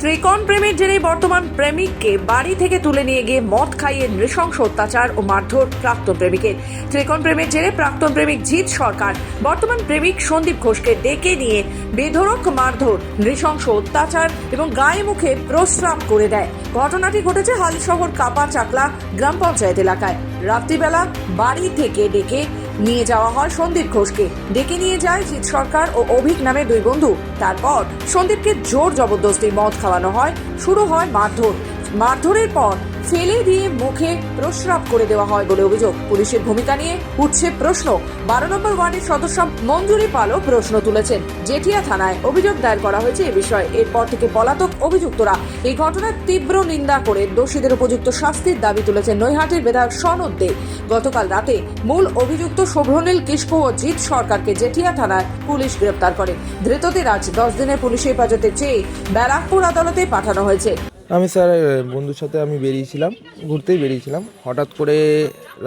ত্রিকোণ প্রেমের জেরে বর্তমান প্রেমিককে বাড়ি থেকে তুলে নিয়ে গিয়ে মদ খাইয়ে নৃশংস অত্যাচার ও মারধর প্রাক্তন প্রেমিকের। ত্রিকোণ প্রেমের জেরে প্রাক্তন প্রেমিক জিৎ সরকার, বর্তমান প্রেমিক সন্দীপ ঘোষকে ডেকে নিয়ে বেধরক মারধর, নৃশংস অত্যাচার এবং গায়ে মুখে প্রস্রাব করে দেয়। ঘটনাটি ঘটেছে হালিশহর কাপা চাকলা গ্রাম পঞ্চায়েত এলাকায়। রাত্রিবেলা বাড়ি থেকে ডেকে নিয়ে যাওয়া হয় সন্দীপ ঘোষকে। ডেকে নিয়ে যায় জিৎ সরকার ও অভিক নামে দুই বন্ধু। তারপর সন্দীপকে জোর জবরদস্তি মদ খাওয়ানো হয়, শুরু হয় মারধর। মারধরের পর ফেলে দিয়ে মুখে প্রস্রাব করে দেওয়া হয় বলে অভিযোগ। পুলিশের ভূমিকা নিয়ে উঠছে প্রশ্ন। বারো নম্বর ওয়ার্ডের সদস্য মঞ্জুরি পালও প্রশ্ন তুলেছেন। জেঠিয়া থানায় অভিযোগ দায়ের করা হয়েছে এ বিষয়ে। এরপর থেকে পলাতক অভিযুক্তরা এই ঘটনার তীব্র নিন্দা করে দোষীদের উপযুক্ত শাস্তির দাবি তুলেছেন নৈহাটির বিধায়ক সনদ দে। গতকাল রাতে মূল অভিযুক্ত শোভ্রনীল কিস্কু ও জিৎ সরকারকে জেঠিয়া থানায় পুলিশ গ্রেপ্তার করে। ধৃতদের আজ দশ দিনের পুলিশ হেফাজতে চেয়ে ব্যারাকপুর আদালতে পাঠানো হয়েছে। আমি স্যার বন্ধুর সাথে আমি বেরিয়েছিলাম ঘুরতেই বেরিয়েছিলাম। হঠাৎ করে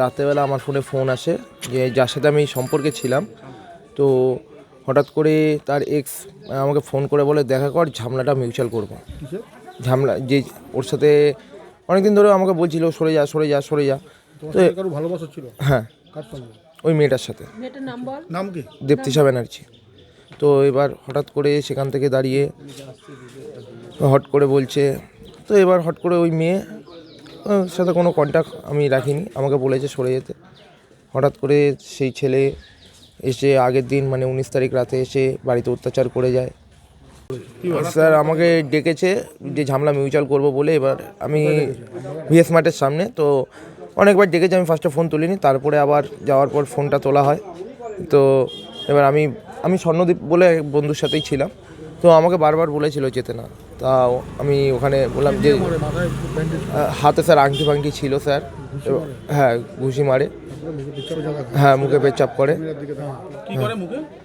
রাতেরবেলা আমার ফোনে ফোন আসে যে যার সাথে আমি সম্পর্কে ছিলাম। তো হঠাৎ করে তার এক্স আমাকে ফোন করে বলে দেখা কর ঝামলাটা মিউচুয়াল করব। ঝামলা যে ওর সাথে অনেকদিন ধরে আমাকে বলছিল সরে যা সরে যা সরে যা। তো ভালোবাসা ছিল? হ্যাঁ। ওই মেয়েটার সাথে। নাম কি? দেপ্তিসা ব্যানার্জি। তো এবার হঠাৎ করে সেখান থেকে দাঁড়িয়ে হট করে বলছে তো এবার হট করে ওই মেয়ে সাথে কোনো কন্ট্যাক্ট আমি রাখিনি। আমাকে বলেছে সরে যেতে। হঠাৎ করে সেই ছেলে এসে আগের দিন মানে উনিশ তারিখ রাতে এসে বাড়িতে অত্যাচার করে যায়। স্যার, আমাকে ডেকেছে যে ঝামলা মিউচুয়াল করব বলে এবার আমি ভিএস মার্টের সামনে। তো অনেকবার ডেকেছে, আমি ফার্স্টে ফোন তুলিনি। তারপরে আবার যাওয়ার পর ফোনটা তোলা হয়। তো এবার আমি আমি স্বর্ণদীপ বলে এক বন্ধুর সাথেই ছিলাম। তো আমাকে বারবার বলেছিল যেতে না। তাও আমি ওখানে বললাম যে হাতে স্যার আংটি ফাংটি ছিল স্যার। হ্যাঁ ঘুষি মারে। হ্যাঁ মুখে পেচাপ করে।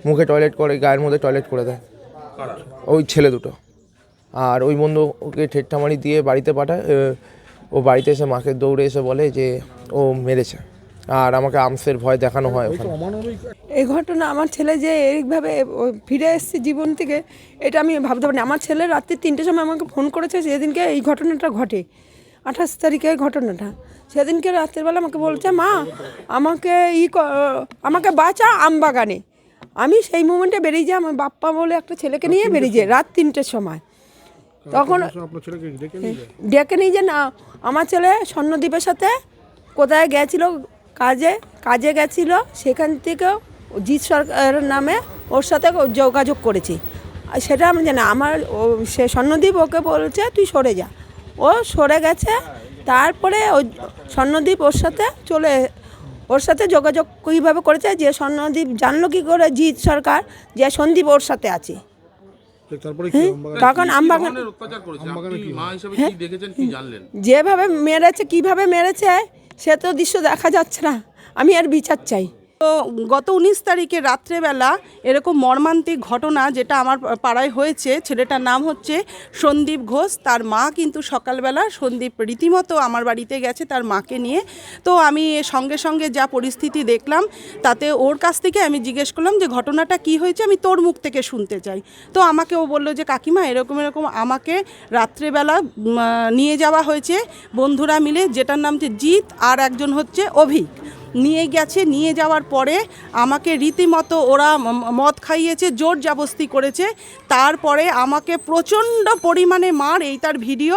মুখে? টয়লেট করে গায়ের মধ্যে টয়লেট করে দেয়। ওই ছেলে দুটো। আর ওই বন্ধু ওকে ঠেট্টামারি দিয়ে বাড়িতে পাঠায়। ও বাড়িতে এসে মাকে দৌড়ে এসে বলে যে ও মেরেছে। আর আমাকে আমসের ভয় দেখানো হয় এই ঘটনা আমার ছেলে যে এইভাবে ও ফিরে এসেছে জীবন থেকে এটা আমি ভাবতে পারিনি। আমার ছেলে রাত্রি তিনটের সময় আমাকে ফোন করেছে সেদিনকে এই ঘটনাটা ঘটে আঠাশ তারিখে ঘটনাটা। সেদিনকে রাত্রেবেলা আমাকে বলছে মা আমাকে ই ক- আমাকে বাঁচা আম বাগানে। আমি সেই মোমেন্টে বেরিয়ে যাই আমার বাপ্পা বলে একটা ছেলেকে নিয়ে বেরিয়ে যাই রাত তিনটের সময়। তখন আপনার ডেকে নিয়ে ডেকে নিয়ে যে না আমার ছেলে স্বর্ণদ্বীপের সাথে কোথায় গেছিল কাজে কাজে গেছিল সেখান থেকে জিৎ সরকারের নামে ওর সাথে যোগাযোগ করেছি। আর সেটা আমি জানি আমার ও সে স্বর্ণদ্বীপ ওকে বলছে তুই সরে যা। ও সরে গেছে তারপরে ও স্বর্ণদ্বীপ ওর সাথে চলে ওর সাথে যোগাযোগ কীভাবে করেছে যে স্বর্ণদ্বীপ জানলো কী করে জিৎ সরকার যে সন্দীপ ওর সাথে আছে। আমবাগানে তখন আমবাগান ধরনের অত্যাচার করেছে? আপনি মা হিসেবে কি দেখেছেন কি জানলেন? যেভাবে মেরেছে কীভাবে মেরেছে সে তো দৃশ্য দেখা যাচ্ছে না। আমি আর বিচার চাই। তো গত উনিশ তারিখে রাত্রেবেলা এরকম মর্মান্তিক ঘটনা যেটা আমার পাড়ায় হয়েছে, ছেলেটার নাম হচ্ছে সন্দীপ ঘোষ, তার মা কিন্তু সকালবেলা সন্দীপ রীতিমতো আমার বাড়িতে গেছে তার মাকে নিয়ে। তো আমি সঙ্গে সঙ্গে যা পরিস্থিতি দেখলাম, তাতে ওর কাছ থেকে আমি জিজ্ঞেস করলাম যে ঘটনাটা কি হয়েছে, আমি তোর মুখ থেকে শুনতে চাই। তো আমাকে ও বলল যে, কাকিমা, এরকম এরকম আমাকে রাত্রেবেলা নিয়ে যাওয়া হয়েছে। বন্ধুরা মিলে, যেটার নাম হচ্ছে জিৎ আর একজন হচ্ছে অভিক। নিয়ে গেছে, নিয়ে যাওয়ার পরে আমাকে রীতিমতো ওরা মদ খাইয়েছে, জোর জাবস্তি করেছে। তারপরে আমাকে প্রচণ্ড পরিমাণে মার এই তার ভিডিও।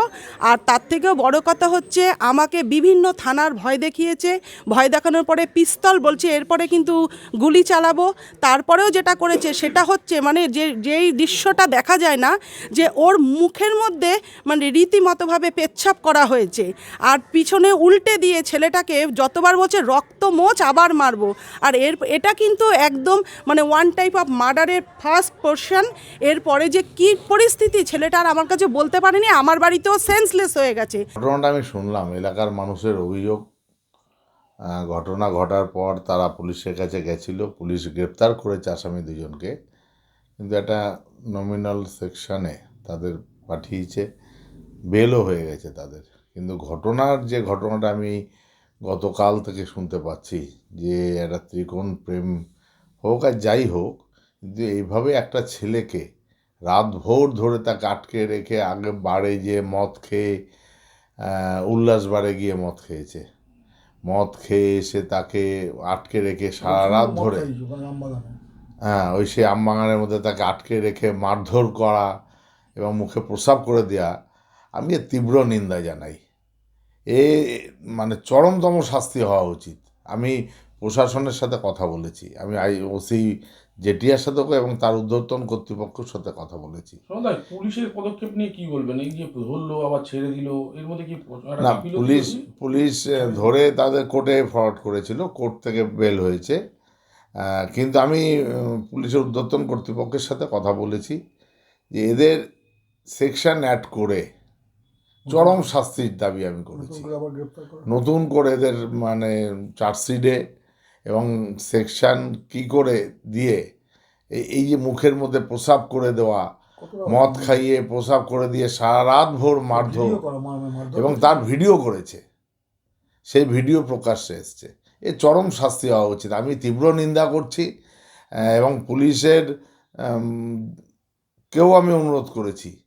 আর তার থেকেও বড় কথা হচ্ছে, আমাকে বিভিন্ন থানার ভয় দেখিয়েছে। ভয় দেখানোর পরে পিস্তল বলছে, এরপরে কিন্তু গুলি চালাবো। তারপরেও যেটা করেছে, সেটা হচ্ছে মানে যে, যেই দৃশ্যটা দেখা যায় না, যে ওর মুখের মধ্যে মানে রীতিমতোভাবে পেচ্ছাপ করা হয়েছে। আর পিছনে উল্টে দিয়ে ছেলেটাকে যতবার বলছে রক্ত মোচ আবার মারবো। আর এর, এটা কিন্তু একদম মানে ওয়ান টাইপ অফ মার্ডারের ফার্স্ট পোর্শন এরপরে যে কি পরিস্থিতি, ছেলেটা আর আমার কাছে বলতে পারেনি, আমার বাড়িতেও সেন্সলেস হয়ে গেছে। ঘটনাটা আমি শুনলাম, এলাকার মানুষের অভিযোগ। ঘটনা ঘটার পর তারা পুলিশের কাছে গেছিল, পুলিশ গ্রেপ্তার করেছে আসামি দুজনকে। কিন্তু একটা নমিনাল সেকশনে তাদের পাঠিয়েছে বেলও হয়ে গেছে তাদের। কিন্তু ঘটনার যে ঘটনাটা আমি গতকাল থেকে শুনতে পাচ্ছি যে একটা ত্রিকোণ প্রেম হোক আর যাই হোক কিন্তু এইভাবে একটা ছেলেকে রাত ভোর ধরে তাকে আটকে রেখে আগে বারে যে মদ খেয়ে উল্লাস বারে গিয়ে মদ খেয়েছে। মদ খেয়ে এসে তাকে আটকে রেখে সারা রাত ধরে হ্যাঁ ওই সেই আমবাগানের মধ্যে তাকে আটকে রেখে মারধর করা এবং মুখে প্রসাব করে দেওয়া আমি তীব্র নিন্দা জানাই। এ মানে চরমতম শাস্তি হওয়া উচিত। আমি প্রশাসনের সাথে কথা বলেছি। আমি আই ওসি জেটিয়ার সাথে এবং তার ঊর্ধ্বতন কর্তৃপক্ষের সাথে কথা বলেছি। পুলিশের পদক্ষেপ নিয়ে কি বলবেন? এই যে ধরলো আবার ছেড়ে দিল এর মধ্যে কি না পুলিশ পুলিশ ধরে তাদের কোর্টে ফরওয়ার্ড করেছিল কোর্ট থেকে বেল হয়েছে। কিন্তু আমি পুলিশের ঊর্ধ্বতন কর্তৃপক্ষের সাথে কথা বলেছি যে এদের সেকশন অ্যাড করে চরম শাস্তির দাবি আমি করেছি। নতুন করে এদের মানে চার্জশিটে এবং সেকশন কি করে দিয়ে এই- এই যে মুখের মধ্যে প্রসাব করে দেওয়া মদ খাইয়ে প্রসাব করে দিয়ে সারা রাত ভোর মারধর এবং তার ভিডিও করেছে। সেই ভিডিও প্রকাশ্যে এসছে। এ চরম শাস্তি হওয়া উচিত। আমি তীব্র নিন্দা করছি এবং পুলিশের কেউ আমি অনুরোধ করেছি